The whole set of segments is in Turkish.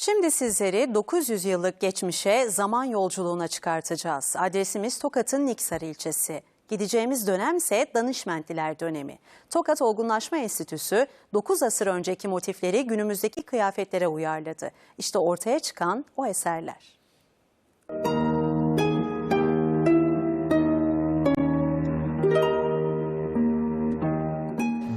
Şimdi sizleri 900 yıllık geçmişe zaman yolculuğuna çıkartacağız. Adresimiz Tokat'ın Niksar ilçesi. Gideceğimiz dönemse Danışmentliler dönemi. Tokat Olgunlaşma Enstitüsü 9 asır önceki motifleri günümüzdeki kıyafetlere uyarladı. İşte ortaya çıkan o eserler.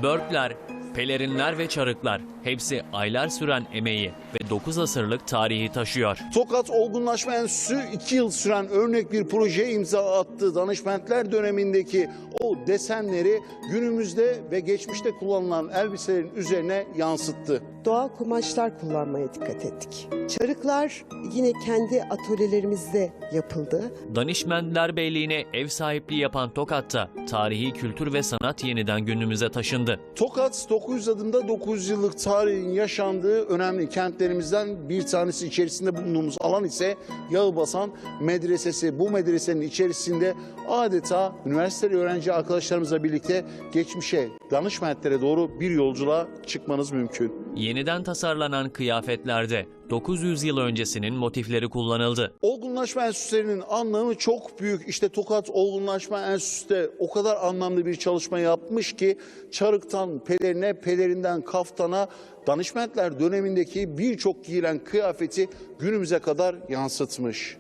Börkler, pelerinler ve çarıklar hepsi aylar süren emeği ve 9 asırlık tarihi taşıyor. Tokat Olgunlaşma Enstitüsü 2 yıl süren örnek bir projeye imza attı. Danışmentler dönemindeki o desenleri günümüzde ve geçmişte kullanılan elbiselerin üzerine yansıttı. doğal kumaşlar kullanmaya dikkat ettik. Çarıklar yine kendi atölyelerimizde yapıldı. Danişmentler Beyliği'ne ev sahipliği yapan Tokat'ta tarihi kültür ve sanat yeniden günümüze taşındı. Tokat 900 adımda 900 yıllık tarihin yaşandığı önemli kentlerimizden bir tanesi içerisinde bulunduğumuz alan ise Yağıbasan Medresesi. Bu medresenin içerisinde adeta üniversiteli öğrenci arkadaşlarımızla birlikte geçmişe, danışmentlere doğru bir yolculuğa çıkmanız mümkün. Yeniden tasarlanan kıyafetlerde 900 yıl öncesinin motifleri kullanıldı. Olgunlaşma Enstitüsü'nün anlamı çok büyük. İşte Tokat Olgunlaşma Enstitüsü o kadar anlamlı bir çalışma yapmış ki çarıktan pelerine, pelerinden kaftana danışmentler dönemindeki birçok giyilen kıyafeti günümüze kadar yansıtmış.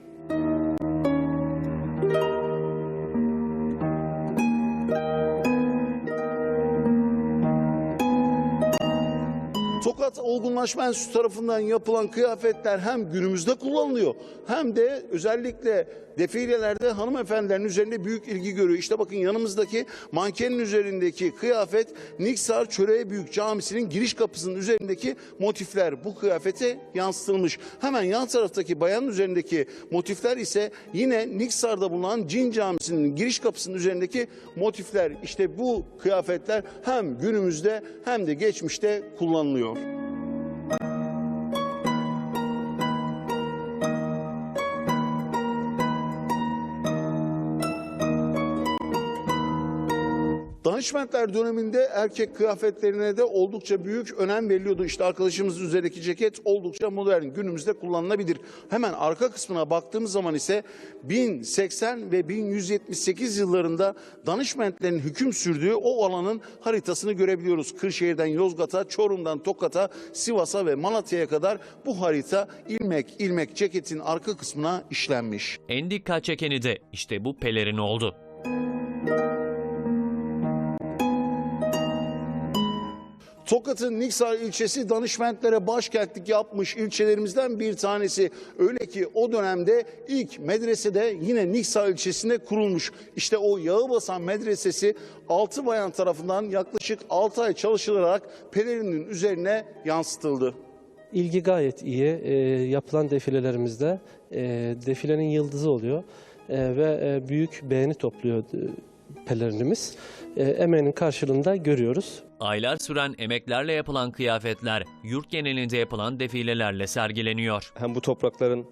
Tokat Olgunlaşma Enstitüsü tarafından yapılan kıyafetler hem günümüzde kullanılıyor hem de özellikle defilelerde hanımefendilerin üzerinde büyük ilgi görüyor. İşte bakın yanımızdaki mankenin üzerindeki kıyafet Niksar Çöreğe Büyük Camisi'nin giriş kapısının üzerindeki motifler bu kıyafete yansıtılmış. Hemen yan taraftaki bayanın üzerindeki motifler ise yine Niksar'da bulunan Cin Camisi'nin giriş kapısının üzerindeki motifler. İşte bu kıyafetler hem günümüzde hem de geçmişte kullanılıyor. yourself. Danışmentler döneminde erkek kıyafetlerine de oldukça büyük önem veriliyordu. İşte arkadaşımızın üzerindeki ceket oldukça modern, günümüzde kullanılabilir. Hemen arka kısmına baktığımız zaman ise 1080 ve 1178 yıllarında danışmentlerin hüküm sürdüğü o alanın haritasını görebiliyoruz. Kırşehir'den Yozgat'a, Çorum'dan Tokat'a, Sivas'a ve Malatya'ya kadar bu harita ilmek ilmek ceketin arka kısmına işlenmiş. En dikkat çekeni de işte bu pelerin oldu. Tokat'ın Niksar ilçesi danışmentlere başkentlik yapmış ilçelerimizden bir tanesi. Öyle ki o dönemde ilk medresede yine Niksar ilçesinde kurulmuş. İşte o Yağıbasan Medresesi 6 bayan tarafından yaklaşık 6 ay çalışılarak pelerinin üzerine yansıtıldı. İlgi gayet iyi. E, yapılan defilelerimizde e, defilenin yıldızı oluyor E, ve e, büyük beğeni topluyor pelerinimiz. E, emeğinin karşılığını da görüyoruz. Aylar süren emeklerle yapılan kıyafetler yurt genelinde yapılan defilelerle sergileniyor. hem bu toprakların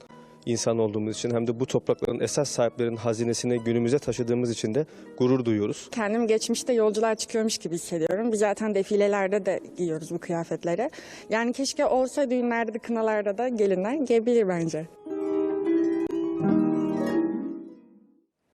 insan olduğumuz için hem de bu toprakların esas sahiplerinin hazinesini günümüze taşıdığımız için de gurur duyuyoruz. Kendim geçmişte yolculuğa çıkıyormuş gibi hissediyorum. Biz zaten defilelerde de giyiyoruz bu kıyafetleri. Yani keşke olsa düğünlerde de kınalarda da gelinler giyebilir bence.